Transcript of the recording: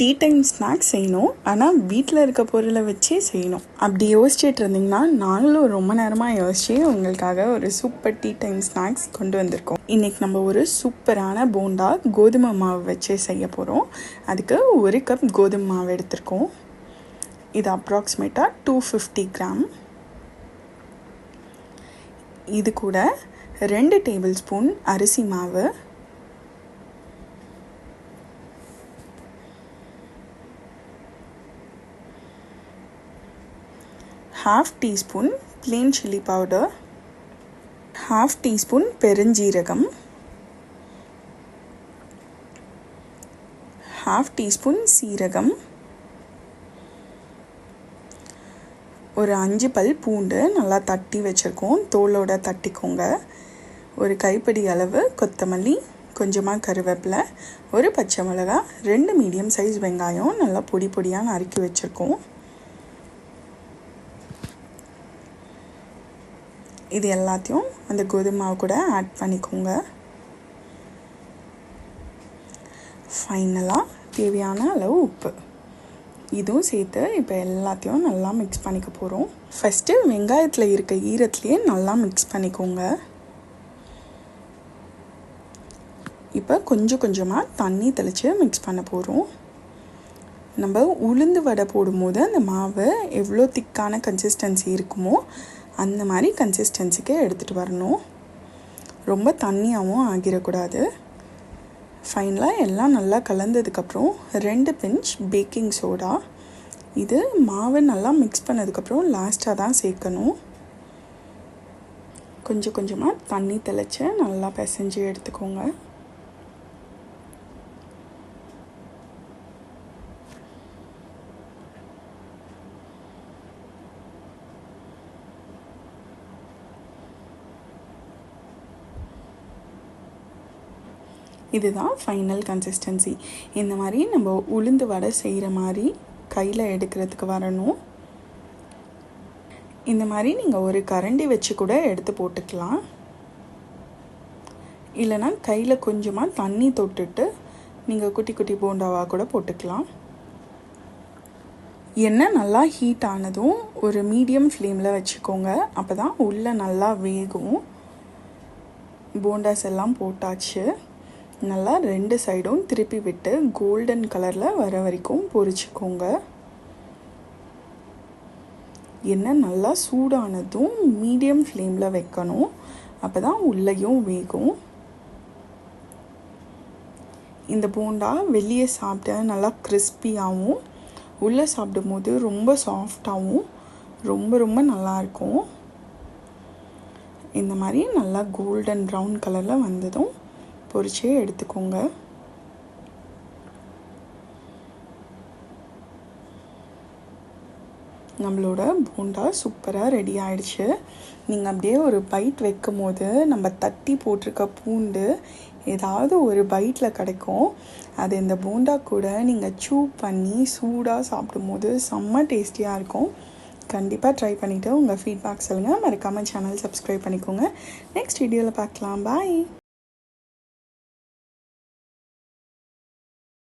Tea time snacks செய்யணும். ஆனால் வீட்டில் இருக்க பொருளை வச்சே செய்யணும். அப்படி யோசிச்சுட்டு இருந்தீங்கன்னா நாங்களும் ரொம்ப நேரமாக யோசிச்சு உங்களுக்காக ஒரு சூப்பர் டீ டைம் ஸ்நாக்ஸ் கொண்டு வந்திருக்கோம். இன்றைக்கி நம்ம ஒரு சூப்பரான போண்டா கோதுமை மாவு வச்சே செய்ய போகிறோம் அதுக்கு ஒரு கப் கோதுமை மாவு எடுத்திருக்கோம். இது அப்ராக்சிமேட்டாக டூ ஃபிஃப்டி கிராம் இது கூட ரெண்டு டேபிள் ஸ்பூன் அரிசி மாவு. Half teaspoon plain chilli powder half teaspoon பெருஞ்சீரகம் ஹாஃப் டீஸ்பூன் சீரகம் ஒரு அஞ்சு பல் பூண்டு நல்லா தட்டி வச்சுருக்கோம். தோலோட தட்டிக்கோங்க. ஒரு கைப்பிடி அளவு கொத்தமல்லி கொஞ்சமாக கருவேப்பிலை ஒரு பச்சை மிளகா ரெண்டு மீடியம் சைஸ் வெங்காயம் நல்லா பொடி பொடியாக நறுக்கி வச்சுருக்கோம். இது எல்லாத்தையும் அந்த கோதுமை மாவு கூட ஆட் பண்ணிக்கோங்க. ஃபைனலாக தேவையான அளவு உப்பு. இதுவும் சேர்த்து இப்போ எல்லாத்தையும் நல்லா மிக்ஸ் பண்ணிக்க போகிறோம் ஃபஸ்ட்டு வெங்காயத்தில் இருக்க ஈரத்துலேயே நல்லா மிக்ஸ் பண்ணிக்கோங்க. இப்போ கொஞ்சம் கொஞ்சமாக தண்ணி தெளித்து மிக்ஸ் பண்ண போகிறோம் நம்ம உளுந்து வடை போடும்போது அந்த மாவு எவ்வளோ திக்கான கன்சிஸ்டன்சி இருக்குமோ அந்த மாதிரி கன்சிஸ்டன்சிக்கு எடுத்துகிட்டு வரணும். ரொம்ப தண்ணியாகவும் ஆகிடக்கூடாது. ஃபைனலாக எல்லாம் நல்லா கலந்ததுக்கப்புறம் ரெண்டு பிஞ்ச் பேக்கிங் சோடா இது மாவு நல்லா மிக்ஸ் பண்ணதுக்கப்புறம் லாஸ்ட்டாக தான் சேர்க்கணும். கொஞ்சம் கொஞ்சமாக தண்ணி தெளித்து நல்லா பிசைஞ்சு எடுத்துக்கோங்க. இதுதான் ஃபைனல் கன்சிஸ்டன்சி இந்த மாதிரி நம்ம உளுந்து வடை செய்கிற மாதிரி கையில் எடுக்கிறதுக்கு வரணும். இந்த மாதிரி நீங்கள் ஒரு கரண்டி வச்சு கூட எடுத்து போட்டுக்கலாம். இல்லைனா கையில் கொஞ்சமாக தண்ணி தொட்டுட்டு நீங்கள் குட்டி குட்டி போண்டாவாக கூட போட்டுக்கலாம். எண்ணெய் நல்லா ஹீட் ஆனதும் ஒரு மீடியம் ஃப்ளேமில் வச்சுக்கோங்க. அப்போ தான் உள்ளே நல்லா வேகும். போண்டாஸ் எல்லாம் போட்டாச்சு. நல்லா ரெண்டு சைடும் திருப்பி விட்டு கோல்டன் கலரில் வர வரைக்கும் பொரிச்சுக்கோங்க எண்ணெய் நல்லா சூடானதும் மீடியம் ஃப்ளேமில் வைக்கணும். அப்போ தான் உள்ளேயும் வேகும். இந்த போண்டா வெளியே சாப்பிட்டா நல்லா கிறிஸ்பியாகவும் உள்ளே சாப்பிடும் போது ரொம்ப சாஃப்டாகவும் ரொம்ப ரொம்ப நல்லாயிருக்கும் இந்த மாதிரி நல்லா கோல்டன் ப்ரௌன் கலரில் வந்ததும் பொறிச்சு எடுத்துக்கோங்க. நம்மளோட போண்டா சூப்பராக ரெடி ஆயிடுச்சு. நீங்கள் அப்படியே ஒரு பைட் வைக்கும் போது நம்ம தட்டி போட்டிருக்க பூண்டு ஏதாவது ஒரு பைட்டில் கிடைக்கும். அது இந்த போண்டா கூட நீங்கள் சூ பண்ணி சூடாக சாப்பிடும்போது செம்ம டேஸ்டியாக இருக்கும். கண்டிப்பாக ட்ரை பண்ணிவிட்டு உங்கள் ஃபீட்பேக் சொல்லுங்கள் மறக்காமல் சேனல் சப்ஸ்கிரைப் பண்ணிக்கோங்க. நெக்ஸ்ட் வீடியோவில் பார்க்கலாம். பாய்